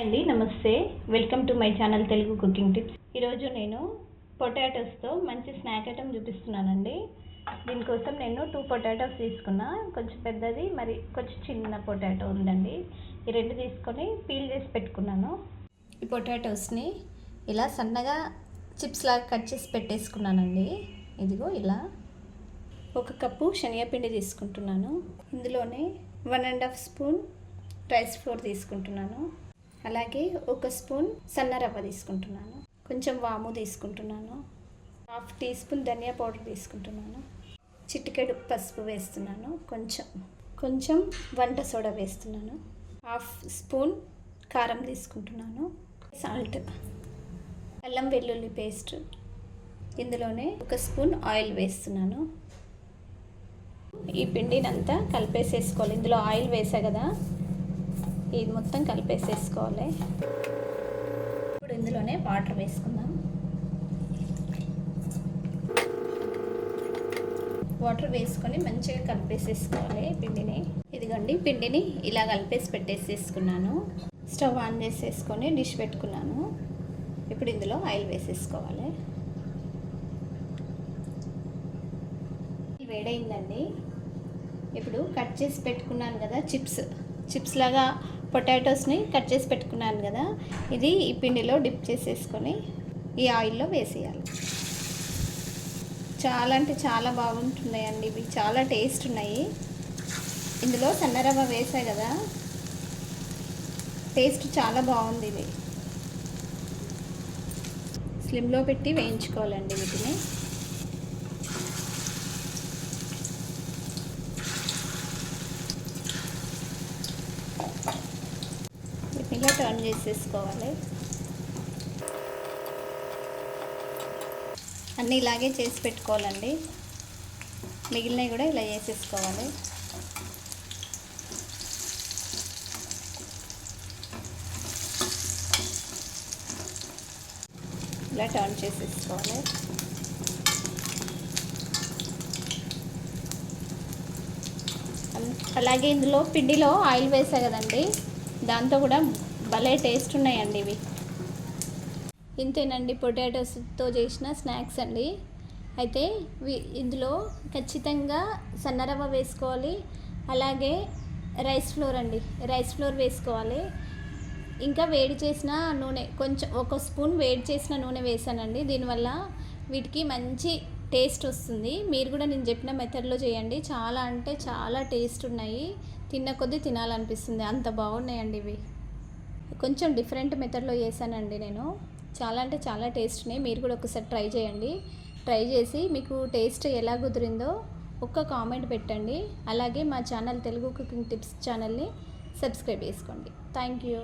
అండి నమస్తే. Welcome to my channel Telugu cooking tips ఈరోజు నేను పొటాటోస్తో మంచి స్నాక్ ఐటమ్ చూపిస్తున్నానండి. దీనికోసం నేను టూ పొటాటోస్ తీసుకున్నా. కొంచెం పెద్దది మరి కొంచెం చిన్న పొటాటో ఉందండి. ఈ రెండు తీసుకొని పీల్ చేసి పెట్టుకున్నాను. ఈ పొటాటోస్ని ఇలా సన్నగా చిప్స్ లాగా కట్ చేసి పెట్టేసుకున్నానండి. ఇదిగో ఇలా ఒక కప్పు శనగపిండి తీసుకుంటున్నాను. ఇందులోనే one and half spoon rice flour తీసుకుంటున్నాను. అలాగే ఒక స్పూన్ సన్న రవ్వ తీసుకుంటున్నాను. కొంచెం వాము తీసుకుంటున్నాను. హాఫ్ టీ స్పూన్ ధనియా పౌడర్ తీసుకుంటున్నాను. చిటికెడు పసుపు వేస్తున్నాను. కొంచెం కొంచెం వంట సోడా వేస్తున్నాను. హాఫ్ స్పూన్ కారం తీసుకుంటున్నాను. సాల్ట్ అల్లం వెల్లుల్లి పేస్ట్. ఇందులోనే ఒక స్పూన్ ఆయిల్ వేస్తున్నాను. ఈ పిండినంతా కలిపేసేసుకోవాలి. ఇందులో ఆయిల్ వేసా కదా? ఇది మొత్తం కలిపేసేసుకోవాలి. ఇప్పుడు ఇందులోనే వాటర్ వేసుకుందాం. వాటర్ వేసుకొని మంచిగా కలిపేసేసుకోవాలి పిండిని. ఇదిగండి పిండిని ఇలా కలిపేసి పెట్టేసేసుకున్నాను. స్టవ్ ఆన్ చేసేసుకొని డిష్ పెట్టుకున్నాను. ఇప్పుడు ఇందులో ఆయిల్ వేసేసుకోవాలి. వేడైందండి. ఇప్పుడు కట్ చేసి పెట్టుకున్నాను కదా చిప్స్. చిప్స్ లాగా పొటాటోస్ని కట్ చేసి పెట్టుకున్నాను కదా ఇది ఈ పిండిలో డిప్ చేసేసుకొని ఈ ఆయిల్లో వేసేయాలి. చాలా అంటే చాలా బాగుంటున్నాయండి ఇవి చాలా టేస్ట్ ఉన్నాయి. ఇందులో సన్నరవ్వ వేసా కదా టేస్ట్ చాలా బాగుంది ఇది. స్లిమ్లో పెట్టి వేయించుకోవాలండి వీటిని. ఇలా టర్న్ చేసేసుకోవాలి. అన్నీ ఇలాగే చేసి పెట్టుకోవాలండి. మిగిలినవి కూడా ఇలా చేసేసుకోవాలి. ఇలా టర్న్ చేసేసుకోవాలి. అలాగే ఇందులో పిండిలో ఆయిల్ వేసా కదండి. దాంతో కూడా భలే టేస్ట్ ఉన్నాయండి ఇవి. ఇంతేనండి పొటాటోస్తో చేసిన స్నాక్స్ అండి. అయితే ఇందులో ఖచ్చితంగా సన్నరవ్వ వేసుకోవాలి అలాగే రైస్ ఫ్లోర్ అండి. రైస్ ఫ్లోర్ వేసుకోవాలి. ఇంకా వేడి చేసిన నూనె కొంచెం ఒక స్పూన్ వేడి చేసిన నూనె వేసానండి. దీనివల్ల వీటికి మంచి టేస్ట్ వస్తుంది. మీరు కూడా నేను చెప్పిన మెథడ్లో చేయండి. చాలా అంటే చాలా టేస్ట్ ఉన్నాయి. తిన్న కొద్దీ తినాలనిపిస్తుంది. అంత బాగున్నాయండి ఇవి. కొంచెం డిఫరెంట్ మెథడ్లో చేశానండి నేను. చాలా అంటే చాలా టేస్ట్ని మీరు కూడా ఒకసారి ట్రై చేయండి. ట్రై చేసి మీకు టేస్ట్ ఎలా కుదిరిందో ఒక్క కామెంట్ పెట్టండి. అలాగే మా ఛానల్ తెలుగు కుకింగ్ టిప్స్ ఛానల్ని సబ్స్క్రైబ్ చేసుకోండి. Thank you